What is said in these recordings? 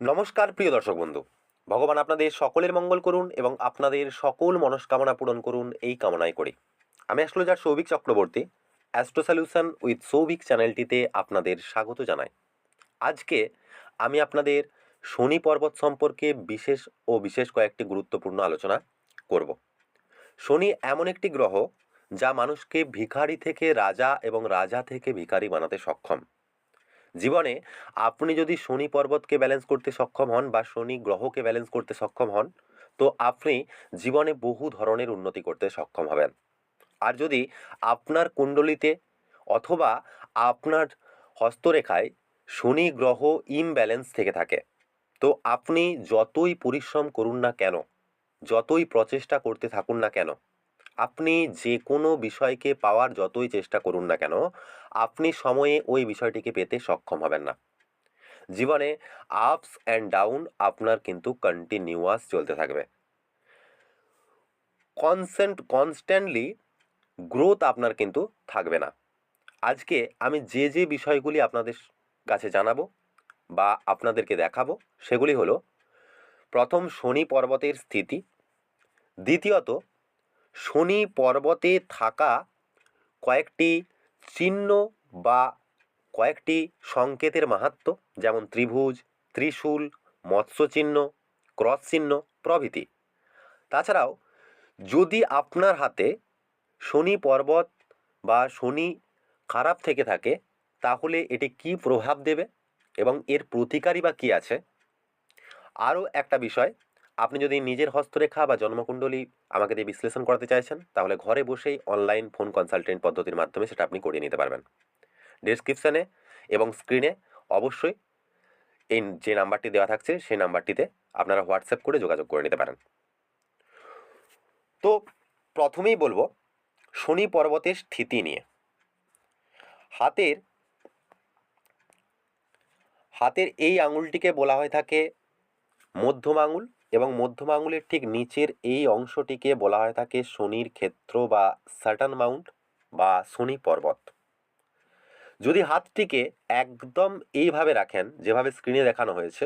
নমস্কার, প্রিয় দর্শক বন্ধু। ভগবান আপনাদের সকলের মঙ্গল করুন এবং আপনাদের সকল মনস্কামনা পূরণ করুন এই কামনাই করি। আমি astrologer Souvik Chakraborty, astro solution with Souvik চ্যানেলটিতে আপনাদের স্বাগত জানাই। আজকে আমি আপনাদের শনি পর্বত সম্পর্কে বিশেষ ও বিশেষ কয়েকটি গুরুত্বপূর্ণ আলোচনা করব। শনি এমন একটি গ্রহ যা মানুষকে ভিখারি থেকে রাজা এবং রাজা থেকে ভিখারি বানাতে সক্ষম। জীবনে আপনি যদি শনি পর্বতকে ব্যালেন্স করতে সক্ষম হন বা শনি গ্রহকে ব্যালেন্স করতে সক্ষম হন, তো আপনি জীবনে বহু ধরনের উন্নতি করতে সক্ষম হবেন। আর যদি আপনার কুণ্ডলিতে অথবা আপনার হস্তরেখায় শনি গ্রহ ইমব্যালেন্স থেকে থাকে, তো আপনি যতই পরিশ্রম করুন না কেন, যতই প্রচেষ্টা করতে থাকুন না কেন, আপনি যে কোনো বিষয়কে পাওয়ার যতই চেষ্টা করুন না কেন আপনি সময়ে ওই বিষয়টিকে পেতে সক্ষম হবেন না। জীবনে আপস অ্যান্ড ডাউন আপনার কিন্তু কন্টিনিউয়াস চলতে থাকবে। কনসেন্ট কনস্ট্যান্টলি গ্রোথ আপনার কিন্তু থাকবে না। আজকে আমি যে যে বিষয়গুলি আপনাদের কাছে জানাব বা আপনাদেরকে দেখাবো, সেগুলি হলো, প্রথম শনি পর্বতের স্থিতি, দ্বিতীয়ত শনি পর্বতে থাকা কয়েকটি চিহ্ন বা কয়েকটি সংকেতের মাহাত্ম্য যেমন ত্রিভুজ, ত্রিশূল মৎস্য চিহ্ন ক্রস চিহ্ন প্রভৃতি। তাছাড়াও, যদি আপনার হাতে শনি পর্বত বা শনি খারাপ থেকে থাকে, তাহলে এটি কি প্রভাব দেবে এবং এর প্রতিকারই বা কী আছে? আরও একটা বিষয় আপনি যদি নিজের হস্তরেখা বা জন্মকুণ্ডলী আমাকে দিয়ে বিশ্লেষণ করাতে চাইছেন, তাহলে ঘরে বসেই অনলাইন ফোন কনসালটেন্ট পদ্ধতির মাধ্যমে সেটা আপনি করিয়ে নিতে পারবেন। ডেসক্রিপশানে এবং স্ক্রিনে অবশ্যই এই যে নাম্বারটি দেওয়া থাকছে, সেই নাম্বারটিতে আপনারা হোয়াটসঅ্যাপ করে যোগাযোগ করে নিতে পারেন। তো প্রথমেই বলব, শনি পর্বতের স্থিতি নিয়ে। হাতের হাতের এই আঙুলটিকে বলা হয়ে থাকে মধ্যম আঙুল এবং মধ্যম আঙুলের ঠিক নিচের এই অংশটিকে বলা হয়ে থাকে শনির ক্ষেত্র বা সাটান মাউন্ট বা শনি পর্বত। যদি হাতটিকে একদম এইভাবে রাখেন, যেভাবে স্ক্রিনে দেখানো হয়েছে,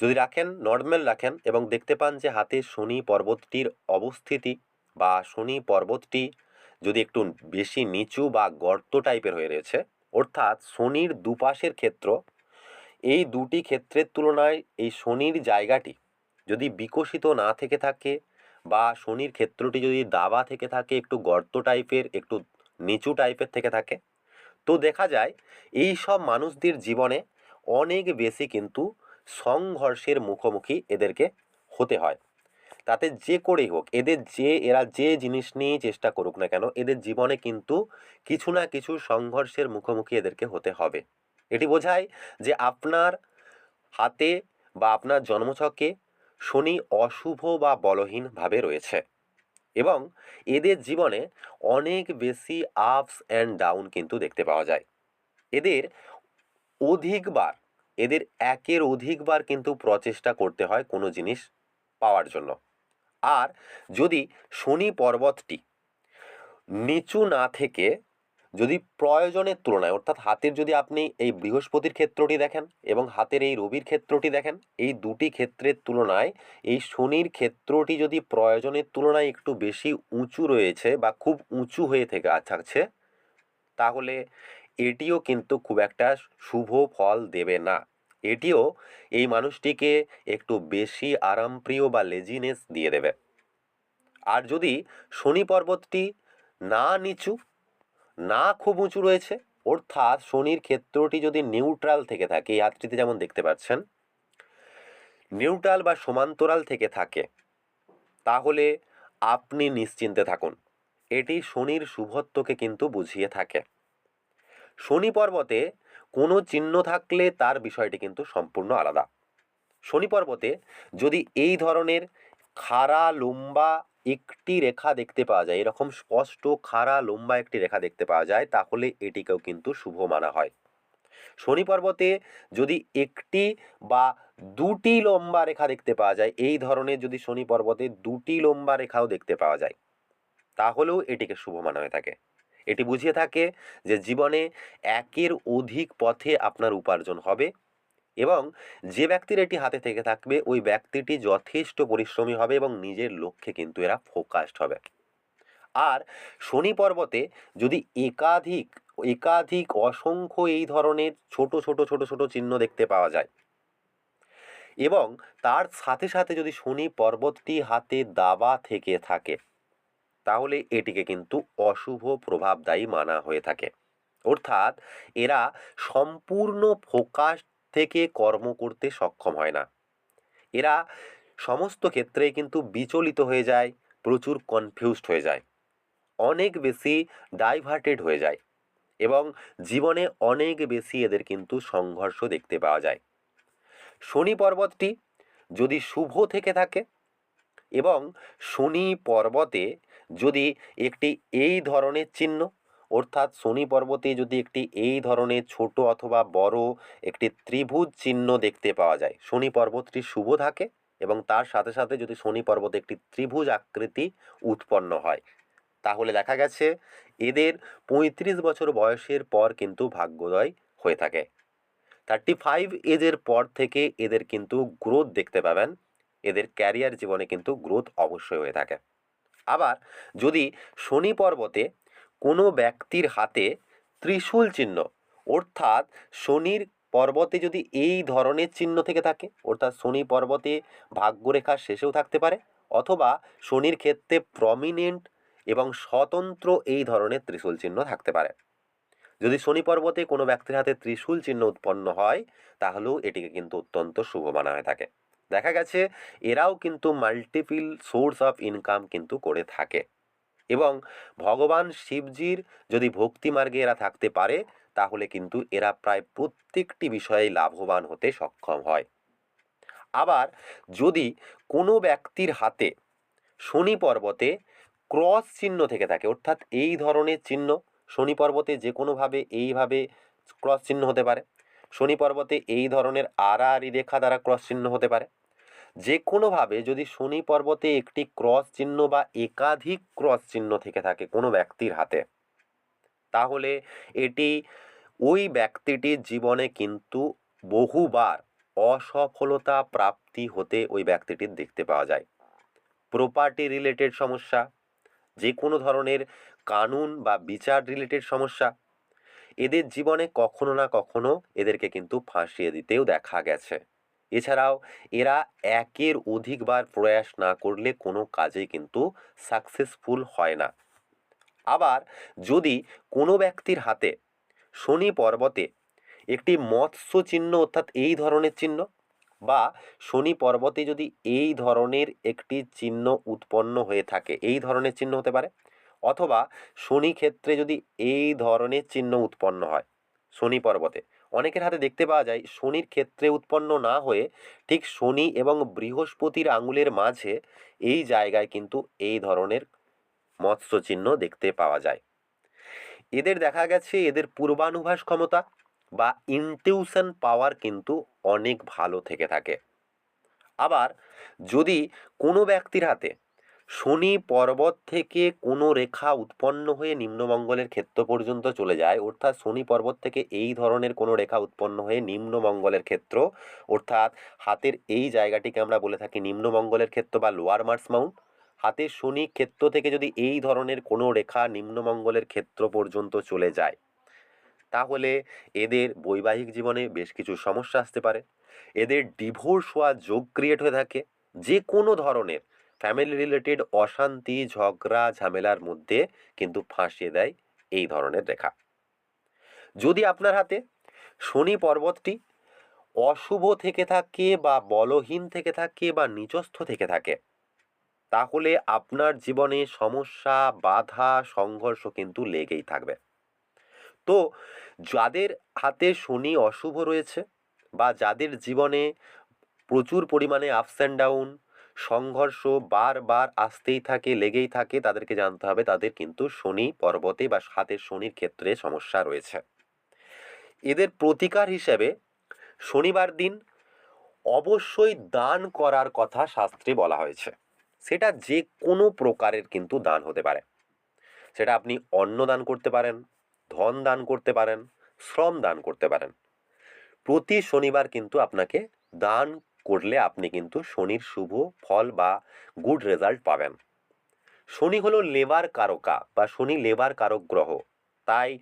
যদি রাখেন নর্মাল রাখেন এবং দেখতে পান যে হাতে শনি পর্বতটির অবস্থিতি বা শনি পর্বতটি যদি একটু বেশি নিচু বা গর্ত টাইপের হয়ে রয়েছে, অর্থাৎ শনির দুপাশের ক্ষেত্র, এই দুটি ক্ষেত্রের তুলনায় এই শনির জায়গাটি যদি বিকশিত না থেকে থাকে বা শনির ক্ষেত্রটি যদি দাবা থেকে থাকে, একটু গর্ত টাইপের, একটু নিচু টাইপের থেকে থাকে, তো দেখা যায় এই সব মানুষদের জীবনে অনেক বেশি কিন্তু সংঘর্ষের মুখোমুখি এদেরকে হতে হয়। তাতে যে করেই হোক, এদের যে, এরা যে জিনিস নিয়ে চেষ্টা করুক না কেন, এদের জীবনে কিন্তু কিছু না কিছু সংঘর্ষের মুখোমুখি এদেরকে হতে হবে। এটি বোঝায় যে আপনার হাতে বা আপনার জন্মছকে শনি অশুভ বা বলহীনভাবে রয়েছে। এবং এদের জীবনে অনেক বেশি আপস অ্যান্ড ডাউন কিন্তু দেখতে পাওয়া যায়। এদের অধিকবার, এদের একের অধিকবার কিন্তু প্রচেষ্টা করতে হয় কোনো জিনিস পাওয়ার জন্য। আর যদি শনি পর্বতটি নিচু না থেকে যদি প্রয়োজনের তুলনায়, অর্থাৎ হাতের যদি আপনি এই বৃহস্পতির ক্ষেত্রটি দেখেন এবং হাতের এই রবির ক্ষেত্রটি দেখেন, এই দুটি ক্ষেত্রের তুলনায় এই শনির ক্ষেত্রটি যদি প্রয়োজনের তুলনায় একটু বেশি উঁচু রয়েছে বা খুব উঁচু হয়ে থেকে থাকছে, তাহলে এটিও কিন্তু খুব একটা শুভ ফল দেবে না। এটিও এই মানুষটিকে একটু বেশি আরামপ্রিয় বা লেজিনেস দিয়ে দেবে। আর যদি শনি পর্বতটি না নিচু না খুব উঁচু রয়েছে। অর্থাৎ শনির ক্ষেত্রটি যদি নিউট্রাল থেকে থাকে, এই হাতটিতে যেমন দেখতে পাচ্ছেন নিউট্রাল বা সমান্তরাল থেকে থাকে, তাহলে আপনি নিশ্চিন্তে থাকুন। এটি শনির শুভত্বকে কিন্তু বুঝিয়ে থাকে। শনি পর্বতে কোনো চিহ্ন থাকলে তার বিষয়টি কিন্তু সম্পূর্ণ আলাদা। শনি পর্বতে যদি এই ধরনের খাড়া, লম্বা একটি রেখা দেখতে পাওয়া যায়। এরকম স্পষ্ট, খাড়া, লম্বা একটি রেখা দেখতে পাওয়া যায়, তাহলে এটিকেও কিন্তু শুভ মানা হয়। শনি পর্বতে যদি একটি বা দুটি লম্বা রেখা দেখতে পাওয়া যায়, এই ধরনের যদি শনি পর্বতে দুটি লম্বা রেখাও দেখতে পাওয়া যায়, তাহলেও এটিকে শুভ মানা হয়ে থাকে। এটি বুঝিয়ে থাকে যে জীবনে একের অধিক পথে আপনার উপার্জন হবে। এবং যে ব্যক্তির এটি হাতে থেকে থাকবে, ওই ব্যক্তিটি যথেষ্ট পরিশ্রমী হবে এবং নিজের লক্ষ্যে কিন্তু এরা ফোকাসড হবে। আর শনি পর্বতে যদি একাধিক একাধিক অসংখ্য এই ধরনের ছোট ছোট ছোট ছোট চিহ্ন দেখতে পাওয়া যায় এবং তার সাথে সাথে যদি শনি পর্বতটি হাতে দাবা থেকে থাকে, তাহলে এটিকে কিন্তু অশুভ প্রভাবদায়ী মানা হয়ে থাকে। অর্থাৎ এরা সম্পূর্ণ ফোকাস থেকে কর্ম করতে সক্ষম হয় না। এরা সমস্ত ক্ষেত্রে কিন্তু বিচলিত হয়ে যায়, প্রচুর কনফিউজড হয়ে যায়। অনেক বেশি ডাইভার্টেড হয়ে যায় এবং জীবনে অনেক বেশি এদের কিন্তু সংঘর্ষ দেখতে পাওয়া যায়। শনি পর্বতটি যদি শুভ থেকে থাকে এবং শনি পর্বতে যদি একটি এই ধরনের চিহ্ন অর্থাৎ শনি পর্বতে যদি একটি এই ধরনের ছোট অথবা বড় একটি ত্রিভুজ চিহ্ন দেখতে পাওয়া যায়, শনি পর্বতটি শুভ থাকে এবং তার সাথে সাথে যদি শনি পর্বতে একটি ত্রিভুজ আকৃতি উৎপন্ন হয়, তাহলে দেখা গেছে এদের পঁয়ত্রিশ বছর বয়সের পর কিন্তু ভাগ্যোদয় হয়ে থাকে। থার্টি ফাইভ এজের পর থেকে এদের কিন্তু গ্রোথ দেখতে পাবেন, এদের ক্যারিয়ার জীবনে কিন্তু গ্রোথ অবশ্যই হয়ে থাকে। আবার যদি শনি পর্বতে কোনো ব্যক্তির হাতে ত্রিশূল চিহ্ন। অর্থাৎ শনির পর্বতে যদি এই ধরনের চিহ্ন থেকে থাকে, অর্থাৎ শনি পর্বতে ভাগ্যরেখার শেষেও থাকতে পারে, অথবা শনির ক্ষেত্রে প্রমিনেন্ট এবং স্বতন্ত্র এই ধরনের ত্রিশূল চিহ্ন থাকতে পারে। যদি শনি পর্বতে কোনো ব্যক্তির হাতে ত্রিশূল চিহ্ন উৎপন্ন হয়, তাহলেও এটিকে কিন্তু অত্যন্ত শুভ মানা হয়ে থাকে। দেখা গেছে, এরাও কিন্তু মাল্টিপিল সোর্স অফ ইনকাম কিন্তু করে থাকে। এবং ভগবান শিবজির যদি ভক্তি মার্গে এরা থাকতে পারে, তাহলে কিন্তু এরা প্রায় প্রত্যেকটি বিষয়ে লাভবান হতে সক্ষম হয়। আবার যদি কোনো ব্যক্তির হাতে শনি পর্বতে ক্রস চিহ্ন থেকে থাকে, অর্থাৎ এই ধরনের চিহ্ন, শনি পর্বতে যে কোনোভাবে এইভাবে ক্রস চিহ্ন হতে পারে, শনি পর্বতে এই ধরনের আড়াআড়ি রেখা দ্বারা ক্রস চিহ্ন হতে পারে যে কোনোভাবে যদি শনি পর্বতে একটি ক্রস চিহ্ন বা একাধিক ক্রস চিহ্ন থেকে থাকে কোনো ব্যক্তির হাতে, তাহলে এটি ওই ব্যক্তিটির জীবনে কিন্তু বহুবার অসফলতা প্রাপ্তি হতে ওই ব্যক্তিটির দেখতে পাওয়া যায়। প্রপার্টি রিলেটেড সমস্যা যে কোনো ধরনের কানুন বা বিচার রিলেটেড সমস্যা, এদের জীবনে কখনো না কখনো এদেরকে কিন্তু ফাঁসিয়ে দিতেও দেখা গেছে। এছাড়াও এরা একের অধিকবার প্রয়াস না করলে কোনো কাজে কিন্তু সাকসেসফুল হয় না। আবার যদি কোনো ব্যক্তির হাতে শনি পর্বতে একটি মৎস্য চিহ্ন অর্থাৎ এই ধরনের চিহ্ন বা শনি পর্বতে যদি এই ধরনের একটি চিহ্ন উৎপন্ন হয়ে থাকে, এই ধরনের চিহ্ন হতে পারে, অথবা শনি ক্ষেত্রে যদি এই ধরনের চিহ্ন উৎপন্ন হয়, শনি পর্বতে অনেকের হাতে দেখতে পাওয়া যায়, শনির ক্ষেত্রে উৎপন্ন না হয়ে ঠিক শনি এবং বৃহস্পতির আঙুলের মাঝে এই জায়গায় কিন্তু এই ধরনের মৎস্য চিহ্ন দেখতে পাওয়া যায়। এদের দেখা গেছে এদের পূর্বানুভাস ক্ষমতা বা ইনটিউশন পাওয়ার কিন্তু অনেক ভালো থেকে থাকে। আবার যদি কোনো ব্যক্তির হাতে শনি পর্বত থেকে কোনো রেখা উৎপন্ন হয়ে নিম্নমঙ্গলের ক্ষেত্র পর্যন্ত চলে যায়। অর্থাৎ শনি পর্বত থেকে এই ধরনের কোনো রেখা উৎপন্ন হয়ে নিম্নমঙ্গলের ক্ষেত্র, অর্থাৎ হাতের এই জায়গাটিকে আমরা বলে থাকি নিম্নমঙ্গলের ক্ষেত্র বা লোয়ার মার্স মাউন্ট হাতের শনি ক্ষেত্র থেকে যদি এই ধরনের কোনো রেখা নিম্নমঙ্গলের ক্ষেত্র পর্যন্ত চলে যায়, তাহলে এদের বৈবাহিক জীবনে বেশ কিছু সমস্যা আসতে পারে। এদের ডিভোর্স হওয়া যোগ ক্রিয়েট হয়ে থাকে। যে কোনো ধরনের ফ্যামিলি রিলেটেড অশান্তি, ঝগড়া, ঝামেলার মধ্যে কিন্তু ফাঁসিয়ে দেয় এই ধরনের রেখা যদি আপনার হাতে শনি পর্বতটি অশুভ থেকে থাকে বা বলহীন থেকে থাকে বা নিচস্থ থেকে থাকে, তাহলে আপনার জীবনে সমস্যা, বাধা, সংঘর্ষ কিন্তু লেগেই থাকবে। তো যাদের হাতে শনি অশুভ রয়েছে বা যাদের জীবনে প্রচুর পরিমাণে আপস অ্যান্ড ডাউন সংঘর্ষ বারবার আসতেই থাকে, লেগেই থাকে। তাদেরকে জানতে হবে তাদের কিন্তু শনি পর্বতে বা হাতের শনির ক্ষেত্রে সমস্যা রয়েছে। এদের প্রতিকার হিসেবে শনিবার দিন অবশ্যই দান করার কথা শাস্ত্রে বলা হয়েছে। সেটা যে কোনো প্রকারের কিন্তু দান হতে পারে। সেটা আপনি অন্ন দান করতে পারেন, ধন দান করতে পারেন, শ্রম দান করতে পারেন। প্রতি শনিবার কিন্তু আপনাকে দান করলে আপনি কিন্তু শনির শুভ ফল বা গুড রেজাল্ট পাবেন। শনি হলো লেবার কারকা বা শনি লেবার কারক গ্রহ। তাই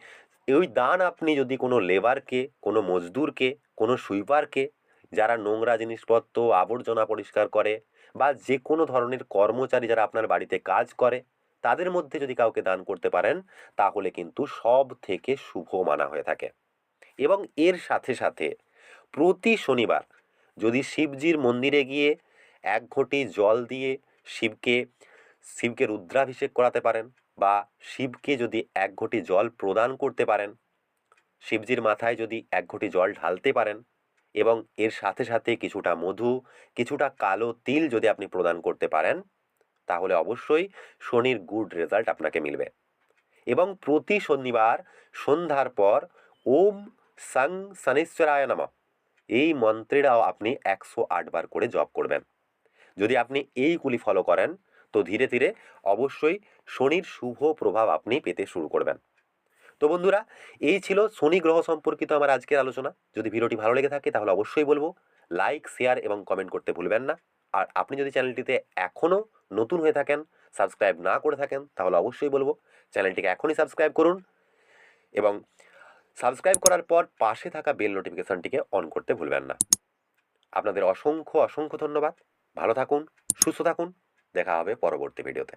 ওই দান আপনি যদি কোনো লেবারকে, কোনো মজদুরকে, কোনো সুইপারকে, যারা নোংরা জিনিসপত্র, আবর্জনা পরিষ্কার করে বা যে কোনো ধরনের কর্মচারী যারা আপনার বাড়িতে কাজ করে, তাদের মধ্যে যদি কাউকে দান করতে পারেন, তাহলে কিন্তু সব থেকে শুভ মানা হয়ে থাকে। এবং এর সাথে সাথে প্রতি শনিবার যদি শিবজির মন্দিরে গিয়ে এক ঘটি জল দিয়ে শিবকে শিবকে রুদ্রাভিষেক করাতে পারেন বা শিবকে যদি এক ঘটি জল প্রদান করতে পারেন, শিবজির মাথায় যদি এক ঘটি জল ঢালতে পারেন এবং এর সাথে সাথে কিছুটা মধু, কিছুটা কালো তিল যদি আপনি প্রদান করতে পারেন, তাহলে অবশ্যই শনির গুড রেজাল্ট আপনাকে মিলবে। এবং প্রতি শনিবার সন্ধ্যার পর ওম সং শনিশ্বরায় নমঃ। এই মন্ত্রেরাও আপনি একশো আটবার করে জপ করবেন। যদি আপনি এইগুলি ফলো করেন, তো ধীরে ধীরে অবশ্যই শনির শুভ প্রভাব আপনি পেতে শুরু করবেন। তো বন্ধুরা, এই ছিল শনি গ্রহ সম্পর্কিত আমার আজকের আলোচনা। যদি ভিডিওটি ভালো লেগে থাকে, তাহলে অবশ্যই বলব লাইক শেয়ার এবং কমেন্ট করতে ভুলবেন না। আর আপনি যদি চ্যানেলটিতে এখনও নতুন হয়ে থাকেন সাবস্ক্রাইব না করে থাকেন, তাহলে অবশ্যই বলব, চ্যানেলটিকে এখনই সাবস্ক্রাইব করুন। এবং সাবস্ক্রাইব করার পর পাশে থাকা বেল নোটিফিকেশনটিকে অন করতে ভুলবেন না। আপনাদের অসংখ্য অসংখ্য ধন্যবাদ। ভালো থাকুন, সুস্থ থাকুন। দেখা হবে পরবর্তী ভিডিওতে।